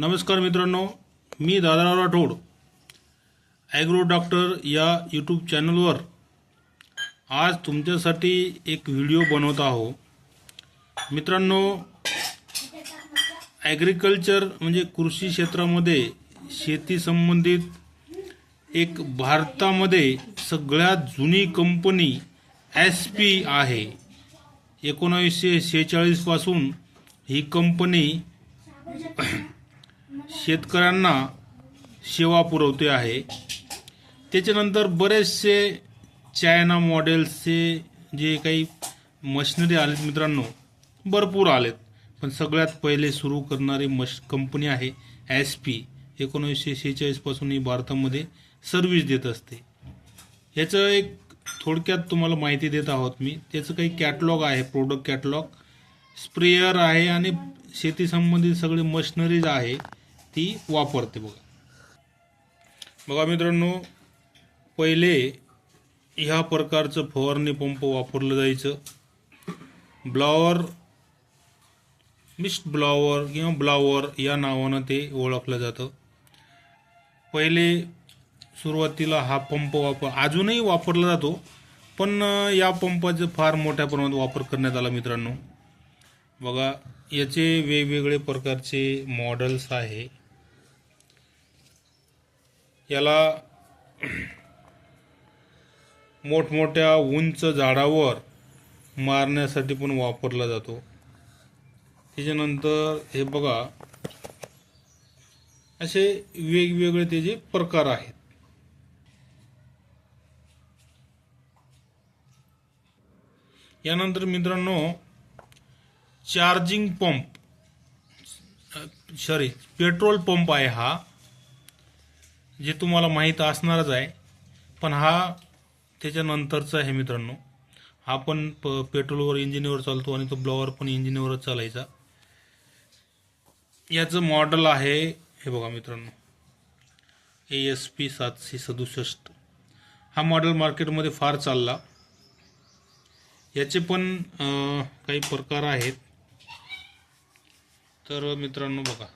नमस्कार मित्रांनो मी दादाराव राठोड. ॲग्रो डॉक्टर या यूट्यूब चॅनलवर आज तुमच्यासाठी एक व्हिडिओ बनवत आहो मित्रांनो ॲग्रिकल्चर म्हणजे कृषी क्षेत्रामध्ये शेती संबंधित एक भारतामध्ये सगळ्यात जुनी कंपनी एस पी आहे. एकोणावीसशे शेहेचाळीसपासून ही कंपनी शेतकऱ्यांना सेवा पुरवते आहे. त्याच्यानंतर बरेचसे चायना मॉडेल्सचे जे काही मशिनरी आलेत मित्रांनो भरपूर आलेत. पण सगळ्यात पहिले सुरू करणारी मश कंपनी आहे एस पी. एकोणीसशे शेहेचाळीसपासून ही भारतामध्ये सर्व्हिस देत असते. याचं एक थोडक्यात तुम्हाला माहिती देत आहोत मी. त्याचं काही कॅटलॉग आहे प्रोडक्ट कॅटलॉग स्प्रेयर आहे आणि शेतीसंबंधित सगळे मशनरीज मशिनरीज आहे. ती वापरते बघा. बघा मित्रांनो पहिले ह्या प्रकारचं फवारणी पंप वापरलं जायचं. ब्लॉवर मिस्ट ब्लॉवर किंवा ब्लॉवर या नावानं ते ओळखलं जातं. पहिले सुरुवातीला हा पंप वापर अजूनही वापरला जातो पण या पंपाचं फार मोठ्या प्रमाणात वापर करण्यात आला मित्रांनो. बघा याचे वेगवेगळे प्रकारचे मॉडेल्स आहे. याला मोठमोठ्या उंच झाडावर मारण्यासाठी पण वापरला जातो. त्याच्यानंतर हे बघा असे वेगवेगळे त्याचे प्रकार आहेत. यानंतर मित्रांनो charging pump sorry petrol pump आहे हा. जे तुम्हाला माहीत असणारच आहे. पण हा त्याच्यानंतरचा आहे मित्रांनो. हा पण प पेट्रोलवर इंजिनवर चालतो आणि तो ब्लॉवर पण इंजिनवरच चालायचा. याचं मॉडेल आहे हे बघा मित्रांनो. ए एस पी सातशे सदुसष्ट. हा मॉडेल मार्केटमध्ये फार चालला. याचे पण काही प्रकार आहेत. तर मित्रांनो बघा.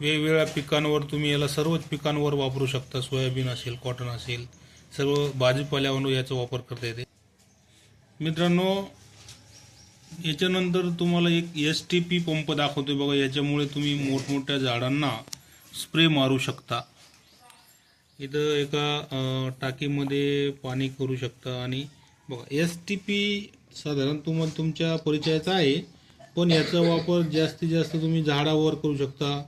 वेगवेगळ्या पिकांवर तुम्ही याला सर्वच पिकांवर वापरू शकता. सोयाबीन असेल कॉटन असेल सर्व भाजीपाल्यावर याचा वापर करता येते. मित्रांनो याच्यानंतर तुम्हाला एक एस टी पी पंप दाखवतोय बघा. याच्यामुळे तुम्ही मोठमोठ्या झाडांना स्प्रे मारू शकता. इथं एका टाकीमध्ये पाणी करू शकता आणि बघा एस टी पी साधारण तुम्हाला तुमच्या परिचयाचा आहे. पण याचा वापर जास्तीत जास्त तुम्ही झाडावर करू शकता.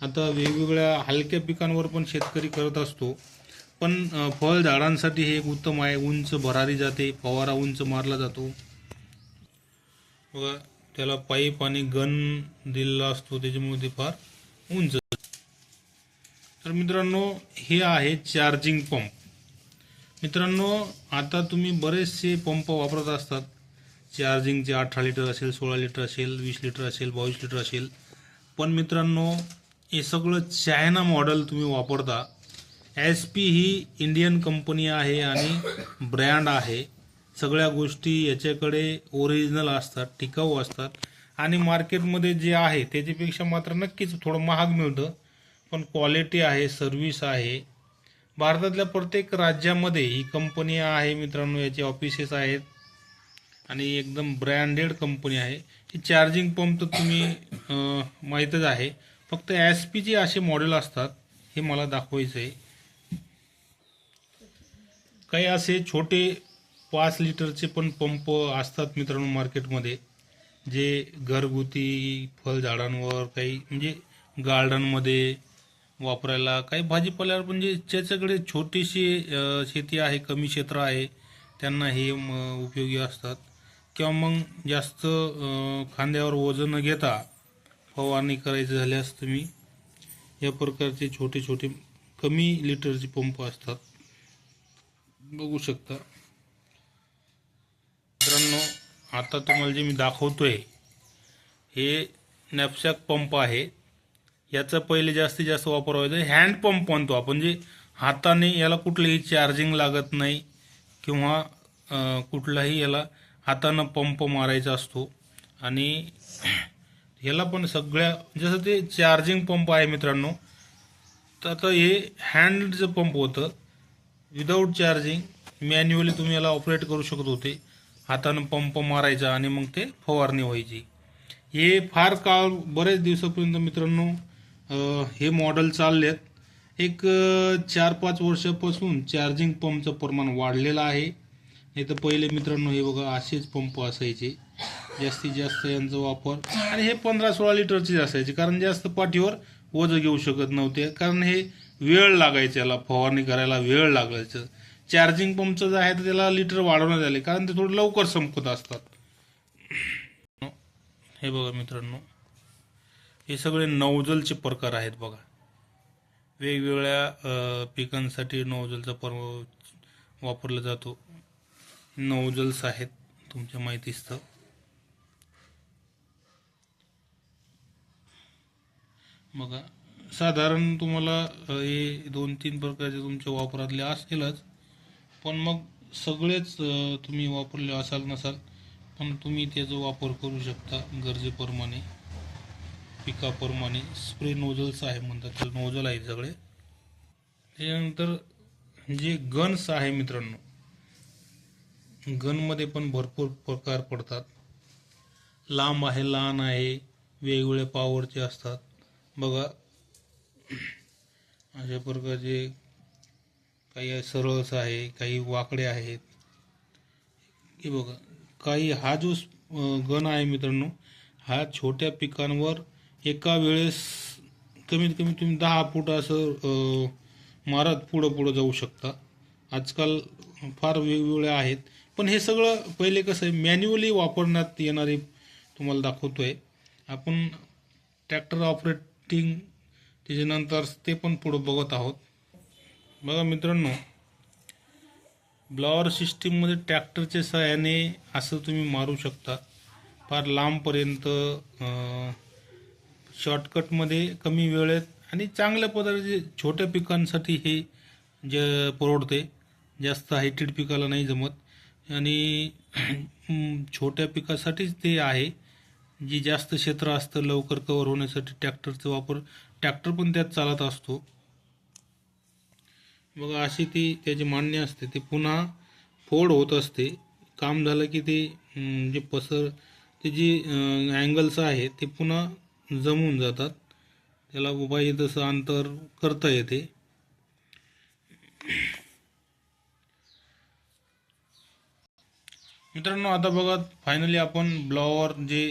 आता वेगवेगळ्या हलक्या पिकांवर पण शेतकरी करत असतो. पण फळ झाडांसाठी हे एक उत्तम आहे. उंच भरारी जाते फवारा उंच मारला जातो. बघा त्याला पाईप आणि गन दिलेला असतो त्याच्यामुळे ते फार उंच. तर मित्रांनो हे आहे चार्जिंग पंप. मित्रांनो आता तुम्ही बरेचसे पंप वापरत असतात. चार्जिंगचे अठरा लिटर असेल सोळा लिटर असेल वीस लिटर असेल बावीस लिटर असेल. पण मित्रांनो हे सगळं चायना मॉडेल तुम्ही वापरता. एस पी ही इंडियन कंपनी आहे आणि ब्रँड आहे. सगळ्या गोष्टी याच्याकडे ओरिजिनल असतात टिकाऊ असतात. आणि मार्केटमध्ये जे आहे त्याच्यापेक्षा मात्र नक्कीच थोडं महाग मिळतं. पण क्वालिटी आहे सर्व्हिस आहे. भारतातल्या प्रत्येक राज्यामध्ये ही कंपनी आहे मित्रांनो याचे ऑफिसेस आहेत. आणि एकदम ब्रँडेड कंपनी आहे. ही चार्जिंग पंप तर तुम्ही माहीतच आहे. फक्त एस पीचे असे मॉडेल असतात हे मला दाखवायचं आहे काही असे छोटे पाच लिटरचे पण पंप असतात मित्रांनो मार्केटमध्ये जे घरगुती फळझाडांवर काही म्हणजे गार्डनमध्ये वापरायला काही भाजीपाल्यावर पण जे ज्याच्याकडे छोटीशी शेती आहे कमी क्षेत्र आहे त्यांना हे उपयोगी असतात. किंवा मग जास्त खांद्यावर वजन न घेता फवारणी करायची झाल्यास तुम्ही या प्रकारचे छोटे छोटे कमी लिटरचे पंप असतात. बघू शकता. मित्रांनो आता तुम्हाला जे मी दाखवतोय हे नॅपशॅक पंप आहे. याचा पहिले जास्तीत जास्त वापर व्हायचा हँडपंप म्हणतो आपण जे हाताने याला कुठलंही चार्जिंग लागत नाही किंवा कुठलाही याला हातानं पंप मारायचा असतो. आणि ह्याला पण सगळ्या जसं ते चार्जिंग पंप आहे मित्रांनो तर आता हे हँडचं पंप होतं. विदाऊट चार्जिंग मॅन्युअली तुम्ही याला ऑपरेट करू शकत होते. हातानं पंप मारायचा आणि मग ते फवारणी व्हायची. हे फार काळ बरेच दिवसापर्यंत मित्रांनो हे मॉडेल चाललेत. एक चार पाच वर्षापासून चार्जिंग पंपचं प्रमाण वाढलेलं आहे. नाही तर पहिले मित्रांनो हे बघा असेच पंप असायचे. जास्तीत जास्त यांचा वापर. आणि हे पंधरा सोळा लिटरचेच असायचे कारण जास्त पाठीवर वजं घेऊ शकत नव्हते. कारण हे वेळ लागायचा याला फवारणी करायला वेळ लागायचं. चार्जिंग पंपचं जे आहे तर त्याला लिटर वाढवण्यात आले कारण ते थोडं लवकर संपत असतात. हे बघा मित्रांनो हे सगळे नौजलचे प्रकार आहेत बघा. वेगवेगळ्या पिकांसाठी नौजलचा पर वापरला जातो. नौजल्स आहेत तुमच्या माहितीस्तव. बघा साधारण तुम्हाला हे दोन तीन प्रकारचे तुमच्या वापरातले असेलच पण मग सगळेच तुम्ही वापरले असाल नसाल पण तुम्ही त्याचा वापर करू शकता गरजेप्रमाणे पिकाप्रमाणे. स्प्रे नोजल्स आहे म्हणतात नोजल नोझल आहेत सगळे. त्याच्यानंतर जे गन्स आहे मित्रांनो गनमध्ये पण भरपूर प्रकार पडतात. लांब आहे लहान आहे वेगवेगळ्या पॉवरचे असतात. बघा अशा प्रकारचे काही सरळस आहे काही वाकडे आहेत. हे बघा काही हा जो गण आहे मित्रांनो हा छोट्या पिकांवर एका वेळेस कमीत कमी तुम्ही दहा फूट असं मारत पुढं पुढं जाऊ शकता. आजकाल फार वेगवेगळ्या आहेत. पण हे सगळं पहिले कसं आहे मॅन्युअली वापरण्यात येणारे तुम्हाला दाखवतो आहे आपण ट्रॅक्टर ऑपरेटिंग त्याच्यानंतर ते पण पुढं बघत आहोत. बघा मित्रांनो ब्लॉवर सिस्टीममध्ये ट्रॅक्टरच्या सहाय्याने असं तुम्ही मारू शकता. फार लांबपर्यंत शॉर्टकटमध्ये कमी वेळेत आणि चांगल्या पद्धतीचे छोट्या पिकांसाठी हे जे परवडते जास्त हायटेड पिकाला नाही जमत. आणि छोट्या पिकासाठीच ते आहे. जी जास्त क्षेत्र असतं लवकर कवर होण्यासाठी ट्रॅक्टरचा वापर ट्रॅक्टर पण त्यात चालत असतो. मग अशी ती त्याची मांडणी असते. ते पुन्हा फोड होत असते. काम झालं की ते जे पसर ते जी अँगल्स आहे ते पुन्हा जमून जातात. त्याला उपाय तसं अंतर करता येते. मित्रांनो आता बघा फायनली आपण ब्लॉवर जे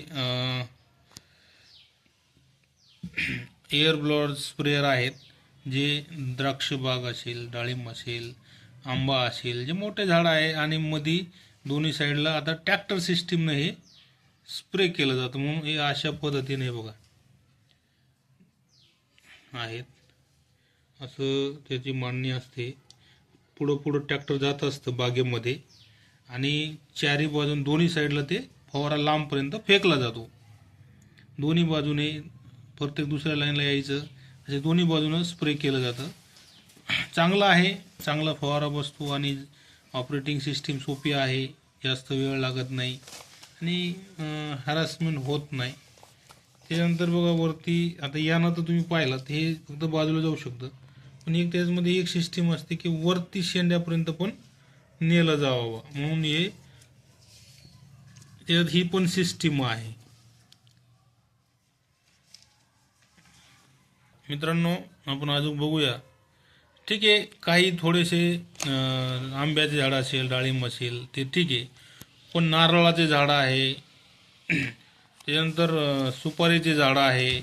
एअर ब्लॉवर स्प्रेअर आहेत जे द्राक्ष बाग असेल डाळिंब असेल आंबा असेल जे मोठे झाड आहे आणि मधी दोन्ही साईडला आता ट्रॅक्टर सिस्टीमनं हे स्प्रे केलं जातं. म्हणून हे अशा पद्धतीने हे बघा आहेत. असं त्याची मांडणी असते. पुढं पुढं ट्रॅक्टर जात असतं बागेमध्ये. आणि चारी बाजून दोन्ही साईडला ते फवारा लांबपर्यंत फेकला जातो. दोन्ही बाजूने प्रत्येक दुसऱ्या लाईनला यायचं असे दोन्ही बाजूनं स्प्रे केलं जातं. चांगलं आहे चांगला फवारा बसतो आणि ऑपरेटिंग सिस्टीम सोपी आहे जास्त वेळ लागत नाही आणि हॅरासमेंट होत नाही. त्याच्यानंतर बघा वरती आता यानं तर तुम्ही पाहिलं हे फक्त बाजूला जाऊ शकतं. पण एक त्याच्यामध्ये एक सिस्टीम असते की वरती शेंड्यापर्यंत पण नेलं जावं. म्हणून हे त्याच्यात ही पण सिस्टीम आहे. मित्रांनो आपण अजून बघूया. ठीक आहे काही थोडेसे आंब्याचे झाड असेल डाळिंब असेल ते ठीक आहे. पण नारळाचे झाडं आहे. त्याच्यानंतर सुपारीचे झाडं आहे.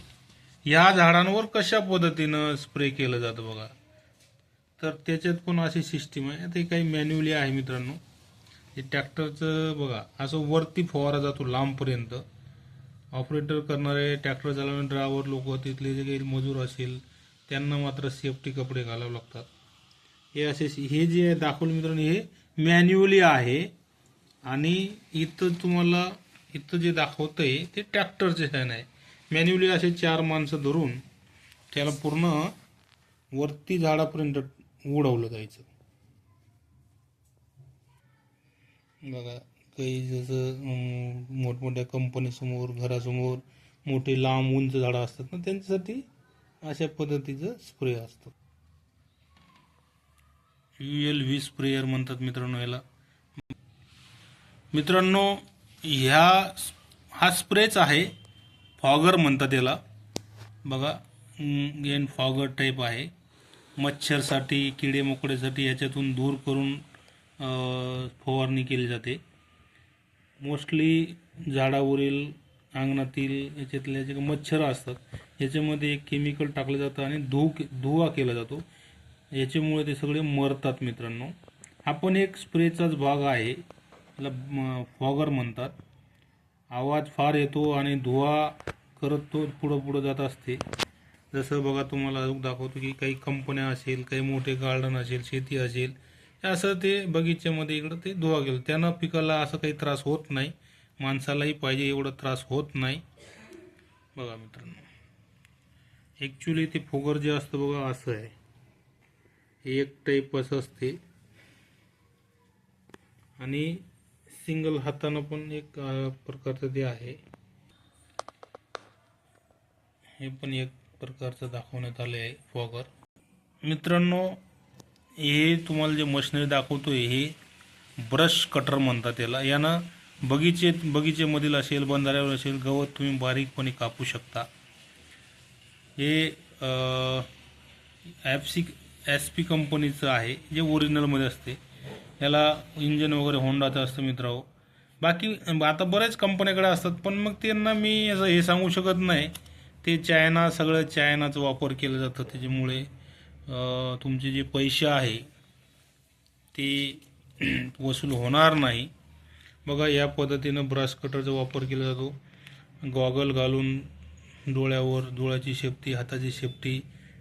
ह्या झाडांवर कशा पद्धतीनं स्प्रे केलं जातं बघा. तर त्याच्यात पण अशी सिस्टीम आहे. ते काही मॅन्युअली आहे मित्रांनो. हे ट्रॅक्टरचं बघा असं वरती फवारा जातो लांबपर्यंत. ऑपरेटर करणारे ट्रॅक्टर चालवणारे ड्रायव्हर लोक तिथले जे काही मजूर असेल त्यांना मात्र सेफ्टी कपडे घालावे लागतात. हे असे हे जे दाखवलं मित्रांनो हे मॅन्युअली आहे. आणि इथं तुम्हाला इथं जे दाखवतं आहे ते ट्रॅक्टरचे फॅन आहे. मॅन्युअली असे चार माणसं धरून त्याला पूर्ण वरती झाडापर्यंत उडवलं जायचं. बघा काही जसं मोठमोठ्या कंपनीसमोर घरासमोर मोठे लांब उंच झाडं असतात ना त्यांच्यासाठी अशा पद्धतीचं स्प्रे असतं. यू एल व्ही स्प्रेयर म्हणतात मित्रांनो याला. मित्रांनो ह्या हा स्प्रेच आहे फॉगर म्हणतात याला. बघा गेन फॉगर टाईप आहे. मच्छरसाठी किडे मकोड्यासाठी याच्यातून दूर करून फवारणी केली जाते. मोस्टली झाडावरील अंगणातील याच्यातले जे मच्छर असतात याच्यामध्ये एक केमिकल टाकलं जातं आणि धू धुवा केला जातो. याच्यामुळे ते सगळे मरतात मित्रांनो. आपण एक स्प्रेचाच भाग आहे त्याला फॉगर म्हणतात. आवाज फार येतो आणि धुवा करत तो पुढं पुढं जात असते. जसं बघा तुम्हाला अजून दाखवतो की काही कंपन्या असेल काही मोठे गार्डन असेल शेती असेल असं ते बगीच्यामध्ये इकडं ते धुवा गेलं. त्यानं पिकाला असं काही त्रास होत नाही. माणसालाही पाहिजे एवढा त्रास होत नाही. बघा मित्रांनो ॲक्च्युली ते फोगर जे असतं बघा असं आहे. हे एक टाईप असं असते. आणि सिंगल हातानं पण एक प्रकारचं ते आहे. हे पण एक प्रकारचं दाखवण्यात आलं आहे फॉगर मित्रांनो हे तुम्हाला जे मशिनरी आहे हे ब्रश कटर म्हणतात त्याला. यानं बगीचे बगीचेमधील असेल बंधाऱ्यावर असेल गवत तुम्ही बारीकपणे कापू शकता. हे ॲपसी एस पी कंपनीचं आहे जे ओरिजिनलमध्ये असते. याला इंजन वगैरे होंडाचं असतं मित्रांनो. बाकी आता बऱ्याच कंपन्याकडे असतात पण मग त्यांना मी असं हे सांगू शकत नाही. ते चायना सगळं चायनाचा वापर केलं जातं त्याच्यामुळे तुमचे जे पैसे आहे ते वसूल होणार नाही. बघा या पद्धतीनं ब्रश कटरचा वापर केला जातो. गॉगल घालून डोळ्यावर डोळ्याची शेपटी हाताची शेपटी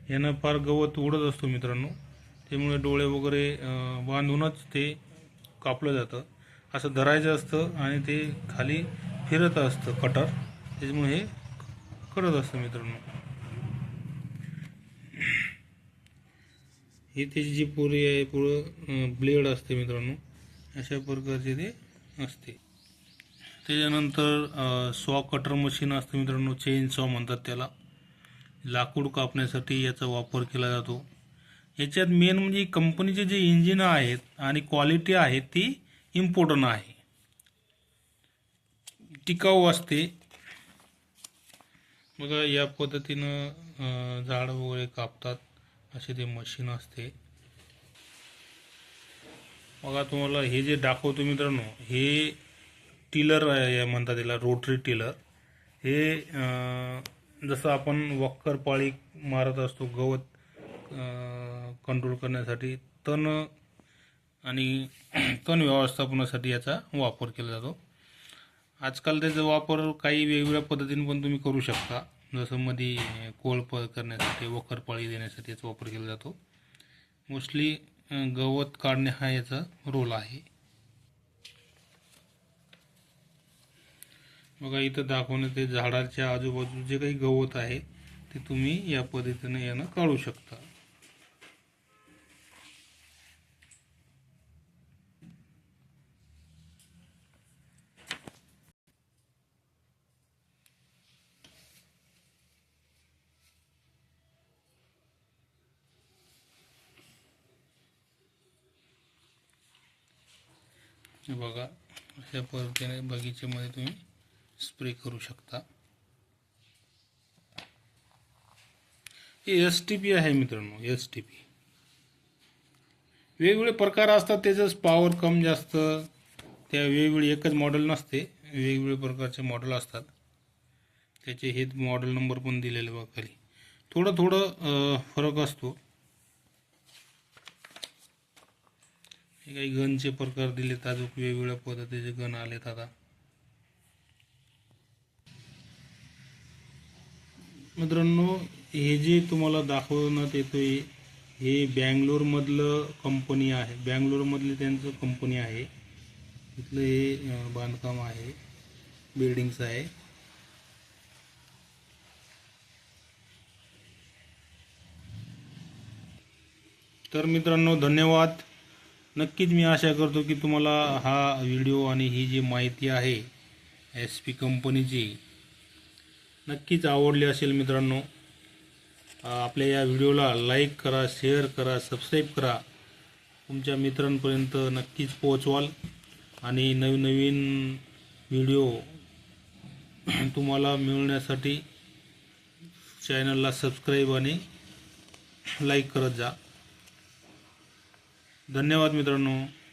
यानं फार गवत उडत असतो मित्रांनो. त्यामुळे डोळे वगैरे बांधूनच ते कापलं जातं. असं धरायचं असतं आणि ते खाली फिरत असतं कटर. त्याच्यामुळे हे करत असतं मित्रांनो. ही त्याची जी पुरी आहे पुढं ब्लेड असते मित्रांनो अशा प्रकारचे ते असते. त्याच्यानंतर सॉ कटर मशीन असतं मित्रांनो चेन सॉ म्हणतात त्याला. लाकूड कापण्यासाठी याचा वापर केला जातो. याच्यात मेन म्हणजे कंपनीचे जे इंजिन आहेत आणि क्वालिटी आहे ती इम्पॉर्टंट आहे. टिकाऊ असते. बघा या पद्धतीनं झाड वगैरे कापतात असे ते मशीन असते. बघा तुम्हाला हे जे दाखवतो मित्रांनो हे टिलर आहे म्हणतात त्याला रोटरी टिलर. हे जसं आपण वक्कर पाळी मारत असतो गवत कंट्रोल करण्यासाठी तण आणि तण व्यवस्थापनासाठी याचा वापर केला जातो. आजकाल त्याचा वापर काही वेगवेगळ्या पद्धतीने पण तुम्ही करू शकता. जसं मध्ये कोळपळ करण्यासाठी वखरपाळी देण्यासाठी याचा वापर केला जातो. मोस्टली गवत काढणे हा याचा रोल आहे. बघा इथं दाखवण्यात ते झाडाच्या आजूबाजू जे काही गवत आहे ते तुम्ही या पद्धतीने यानं काढू शकता. बघा. अशा पद्धतीने बगीचेमध्ये तुम्ही स्प्रे करू शकता. हे एस टी पी आहे मित्रांनो एस टी पी वेगवेगळे प्रकार असतात त्याचंच पॉवर कम जास्त त्या वेगवेगळी एकच मॉडेल नसते वेगवेगळे प्रकारचे मॉडेल असतात. त्याचे हे मॉडेल नंबर पण दिलेले बघा खाली. थोडं थोडं फरक असतो. हे काही गनचे प्रकार दिलेत अजून वेगवेगळ्या पद्धतीचे गण आलेत आता. मित्रांनो हे जे तुम्हाला दाखवण्यात येतोय हे बँगलोरमधलं कंपनी आहे. बँगलोरमधली त्यांचं कंपनी आहे. इथलं हे बांधकाम आहे. बिल्डिंग्स आहे. तर मित्रांनो धन्यवाद. नक्कीच मी आशा करतो की तुम्हाला हा व्हिडिओ आणि ही जी माहिती आहे एस पी कंपनीची नक्कीच आवडली असेल मित्रांनो. आपल्या या व्हिडिओला लाईक करा शेअर करा सबस्क्राईब करा. तुमच्या मित्रांपर्यंत नक्कीच पोहोचवाल. आणि नवीन नवीन व्हिडिओ तुम्हाला मिळण्यासाठी चॅनलला सबस्क्राईब आणि लाईक करत जा. धन्यवाद मित्रांनो.